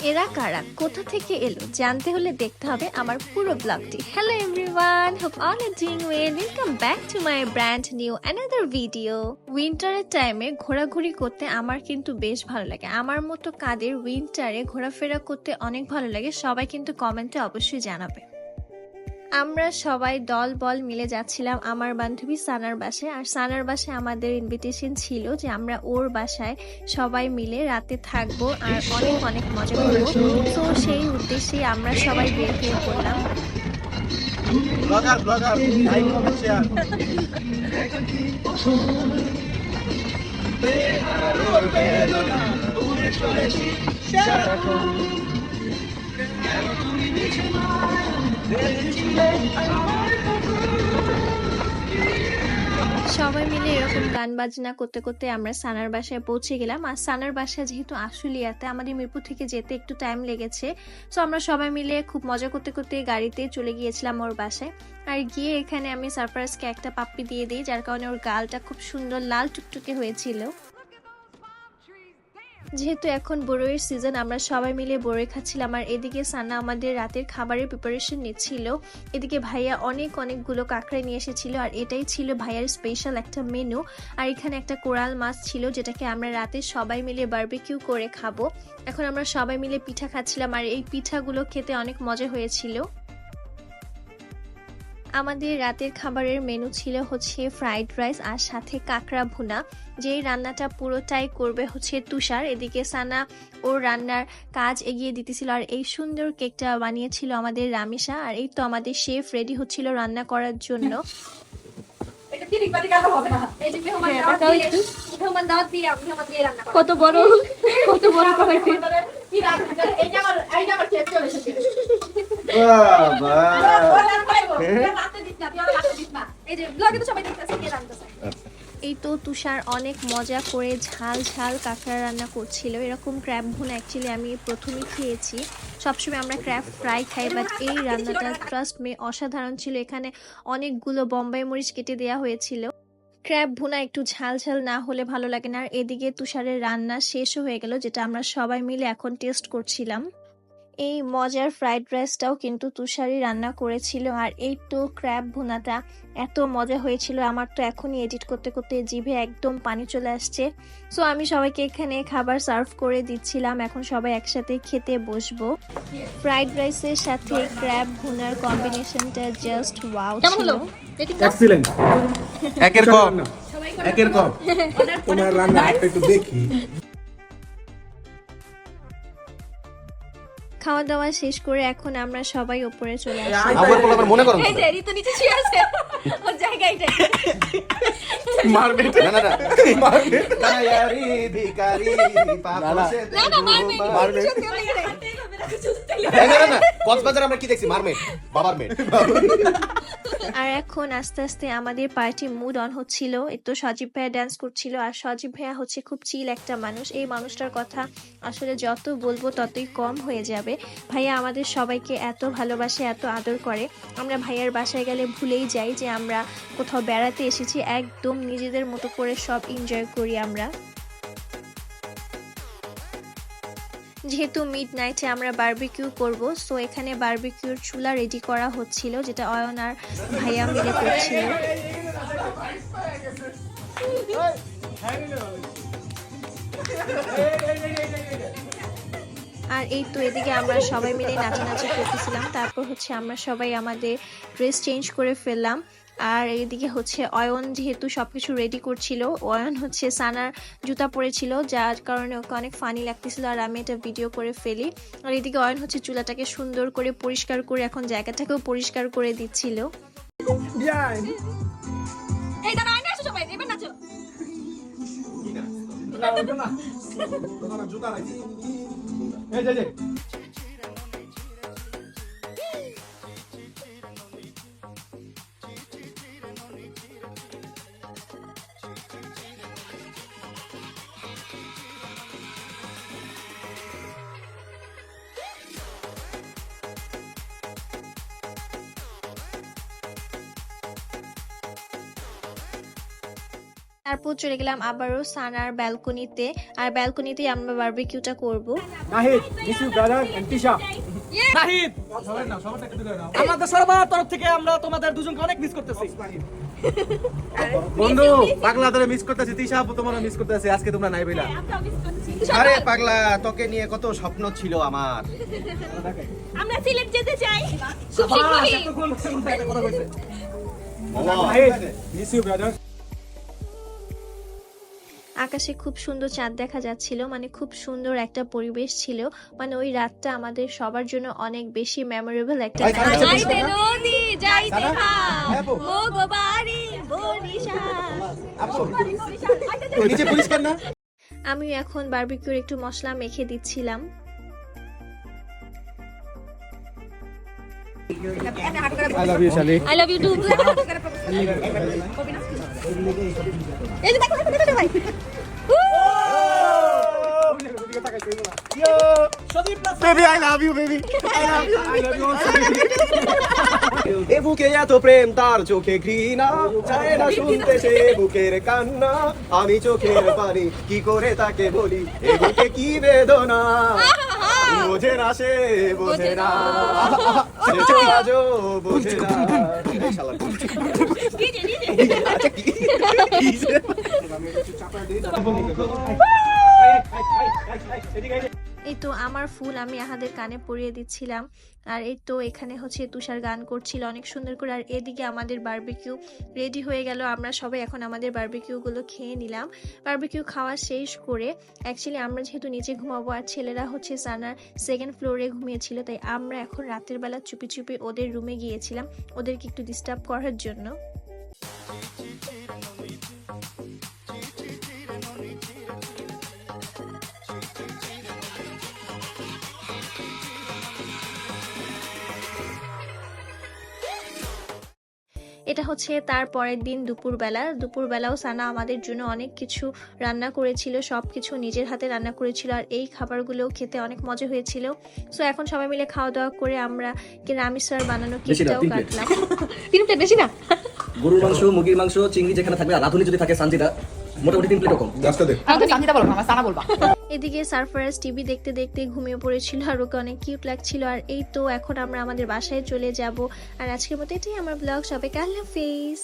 এরা কারা? কোথা থেকে এলো? জানতে হলে দেখতে হবে আমার পুরো ব্লগটি hello everyone hope all are doing well welcome back to my brand new another video উইন্টারের টাইমে ঘোরাঘুরি করতে আমার কিন্তু বেশ ভালো লাগে। আমার মতো কাদের উইন্টারে ঘোরাফেরা করতে অনেক ভালো লাগে, সবাই কিন্তু কমেন্টে অবশ্যই জানাবে। আমরা সবাই দল বল মিলে যাচ্ছিলাম আমার বান্ধবী সানার বাসায়। আর সানার বাসায় আমাদের ইনভিটেশন ছিল যে আমরা ওর বাসায় সবাই মিলে রাতে থাকব আর অনেক অনেক মজা করব। তো সেই উদ্দেশ্যে আমরা সবাই বের হয়ে পড়লাম। ব্লগার সবাই মিলে এরকম গান বাজনা করতে করতে আমরা সানার বাসায় পৌঁছে গেলাম। আর সানার বাসা যেহেতু আশুলিয়াতে, আমাদের মিরপুর থেকে যেতে একটু টাইম লেগেছে। তো আমরা সবাই মিলে খুব মজা করতে করতে গাড়িতে চলে গিয়েছিলাম ওর বাসায়। আর গিয়ে এখানে আমি সারপ্রাইজকে একটা পাপ্পি দিয়ে দিই, যার কারণে ওর গালটা খুব সুন্দর, লাল টুকটুকে হয়েছিল। যেহেতু এখন বড়ইয়ের সিজন আমরা সবাই মিলে বড়ই খাচ্ছিলাম। আর এদিকে সানা আমাদের রাতের খাবারের প্রিপারেশন নিচ্ছিল। এদিকে ভাইয়া অনেক অনেকগুলো কাঁকড়া নিয়ে এসেছিল। আর এটাই ছিল ভাইয়ার স্পেশাল একটা মেনু আর এখানে একটা কোরাল মাছ ছিল, যেটাকে আমরা রাতে সবাই মিলে বারবিকিউ করে খাব। এখন আমরা সবাই মিলে পিঠা খাচ্ছিলাম। আর এই পিঠাগুলো খেতে অনেক মজা হয়েছিল। আমাদের রাতের খাবারের মেনু ছিল হচ্ছে ফ্রাইড রাইস আর সাথে কাঁকড়া ভুনা যেই রান্নাটা পুরোটাই করবে হচ্ছে তুষার। এদিকে সানা ওর রান্নার কাজ এগিয়ে দিতেছিল আর এই সুন্দর কেকটা বানিয়েছিল আমাদের রামিসা আর এই তো আমাদের শেফ রেডি হচ্ছিল রান্না করার জন্য। হ্যাঁ, কত বড় কত বড় এই তো তুষার অনেক মজা করে ঝাল ঝাল কাঁকড়া রান্না করছিল। এরকম ক্র্যাব ভুন অ্যাকচুয়ালি আমি প্রথমেই খেয়েছি। সবসময় আমরা ক্র্যাব ফ্রাই খাই বাট এই রান্নাটা ট্রাস্ট মে অসাধারণ ছিল। এখানে অনেকগুলো বম্বাই মরিচ কেটে দেওয়া হয়েছিল। ক্র্যাব ভুনা একটু ঝাল ঝাল না হলে ভালো লাগে না। আর এদিকে তুষারের রান্না শেষও হয়ে গেল, যেটা আমরা সবাই মিলে এখন টেস্ট করছিলাম। এই মজার ফ্রাইড রাইসটাও কিন্তু তুষারই রান্না করেছিল আর এই তো ক্র্যাব ভুনাটা। এত মজা হয়েছিল আমার তো এখনই এডিট করতে করতে জিভে একদম পানি চলে আসছে। সো আমি সবাইকে এখানে খাবার সার্ভ করে দিচ্ছিলাম এখন সবাই একসাথে খেতে বসবো। ফ্রাইড রাইসের সাথে ক্র্যাব ভুনার কম্বিনেশনটা জাস্ট ওয়াও ছিল। এক্সিলেন্ট একের কম একের কম তোমার রান্না একটু দেখি। খাওয়া দাওয়া শেষ করে এখন আমরা সবাই উপরে চলে আসি আমার বলে আমার মনে করো এই যে ঋতু নিচে শুয়ে আছে ওর জায়গা এটাই মারবে না না না দয়ারি ভিখারি পাপো না না মারবে মারবে না না না কক্সবাজার আমরা কি দেখছি মারমেট বাবার মেড আর এখন আস্তে আস্তে আমাদের পার্টি মুড অন হচ্ছিল, একটু সজীব ভাইয়া ডান্স করছিল, আর সজীব ভাইয়া হচ্ছে খুব চিল একটা মানুষ। এই মানুষটার কথা আসলে যত বলব ততই কম হয়ে যাবে। ভাইয়া আমাদের সবাইকে এত ভালোবাসে, এত আদর করে। আমরা ভাইয়ার বাসায় গেলে ভুলেই যাই যে আমরা কোথাও বেড়াতে এসেছি, একদম নিজেদের মতো করে সব এনজয় করি আমরা। যেহেতু মিড নাইটে আমরা বার্বিকিউ করব সো এখানে বার্বিকিউর চুলা রেডি করা হচ্ছিল, যেটা অয়ন আর ভাইয়া মিলে করছিল। আর এই তো এদিকে আমরা সবাই মিলে নাচানাচি করতেছিলাম। তারপর হচ্ছে আমরা সবাই আমাদের ড্রেস চেঞ্জ করে ফেললাম। আর এদিকে হচ্ছে অয়ন যেহেতু সবকিছু রেডি করছিল অয়ন হচ্ছে সানার জুতা পরেছিল যার কারণে ওকে অনেক ফানি লাগতেছিল আর আমি এটা ভিডিও করে ফেলি। আর এদিকে অয়ন হচ্ছে চুলাটাকে সুন্দর করে পরিষ্কার করে এখন জায়গাটাকেও পরিষ্কার করে দিচ্ছিল। এই দাঁড়া আইনা আসো সবাই এবার নাচো। জুতা তারপর চলে গেলাম আবারও সানার ব্যালকনিতে। আর ব্যালকনিতে আমরা বারবিকিউটা করব। Nahid miss you brother and Tisha Nahid! আমাদের সবার তরফ থেকে আমরা তোমাদের দুজনকে অনেক মিস করতেছি। বন্ধু পাগলা তোরে মিস করতেছি তিশা আপু তোমার মিস করতেছি আজকে তোমরা নাই বইলা। আরে পাগলা তোকে নিয়ে কত স্বপ্ন ছিল আমার। আমরা সিলেট যেতে চাই। নাহিদ মিস ইউ ব্রাদার আকাশে খুব সুন্দর চাঁদ দেখা যাচ্ছিল মানে খুব সুন্দর একটা পরিবেশ ছিল। মানে ওই রাতটা আমাদের সবার জন্য অনেক বেশি মেমোরেবল একটা হ্যাঁ, আমি এখন বারবিকিউর একটু মশলা মেখে দিচ্ছিলাম। আই লাভ ইউ শালি আই লাভ ইউ টু এই দেখো দেখো দেখো ভাই। Baby I love you baby এ বুকে এত প্রেম তার চোখে ঘৃণা। চায় না শুনতে সে বুকের কান্না। আমি চোখের পানি কি করে তাকে বলি? এ বুকে কি বেদনা? বোঝে না সে বোঝে না। সে আজও বোঝে না। শালা আচ্ছা কি? কি যে? এই তো আমার ফুল আমি আহাদের কানে পরিয়ে দিচ্ছিলাম। আর এই তো এখানে হচ্ছে তুষার গান করছিল অনেক সুন্দর করে। আর এদিকে আমাদের বার্বিকিউ রেডি হয়ে গেল। আমরা সবাই এখন আমাদের বারবিকিউগুলো খেয়ে নিলাম। বার্বিকিউ খাওয়া শেষ করে অ্যাকচুয়ালি আমরা যেহেতু নিচে ঘুমাবো আর ছেলেরা হচ্ছে সানার সেকেন্ড ফ্লোরে ঘুমিয়েছিল, তাই আমরা এখন রাতের বেলা চুপি চুপি ওদের রুমে গিয়েছিলাম। ওদেরকে একটু ডিস্টার্ব করার জন্য। এটা হচ্ছে তার পরের দিন দুপুরবেলা। দুপুরবেলাও সানা আমাদের জন্য অনেক কিছু রান্না করেছিল সব কিছু নিজের হাতে রান্না করেছিল আর এই খাবারগুলোও খেতে অনেক মজা হয়েছিল। সো এখন সবাই মিলে খাওয়া দাওয়া করে আমরা কি রামিসার বানানো কেকটাও কাটলাম। তিন প্লেট বেশি না? গরুর মাংস মুরগির মাংস চিংড়ি যেখানে থাকবে আর রাঁধুনি যদি থাকে সানজিদা মোটামুটি তিন প্লেট রকম রাস্তা দে। সামনেটা বলব আমার সানা বলবা। এদিকে সারফারাজ টিভি দেখতে দেখতে ঘুমিয়ে পড়েছিল আর ওকে অনেক কিউট লাগছিল। আর এই তো এখন আমরা আমাদের বাসায় চলে যাব। আর আজকের মতো এটাই আমার ব্লগ সবাইকে আল্লাহ হাফেজ।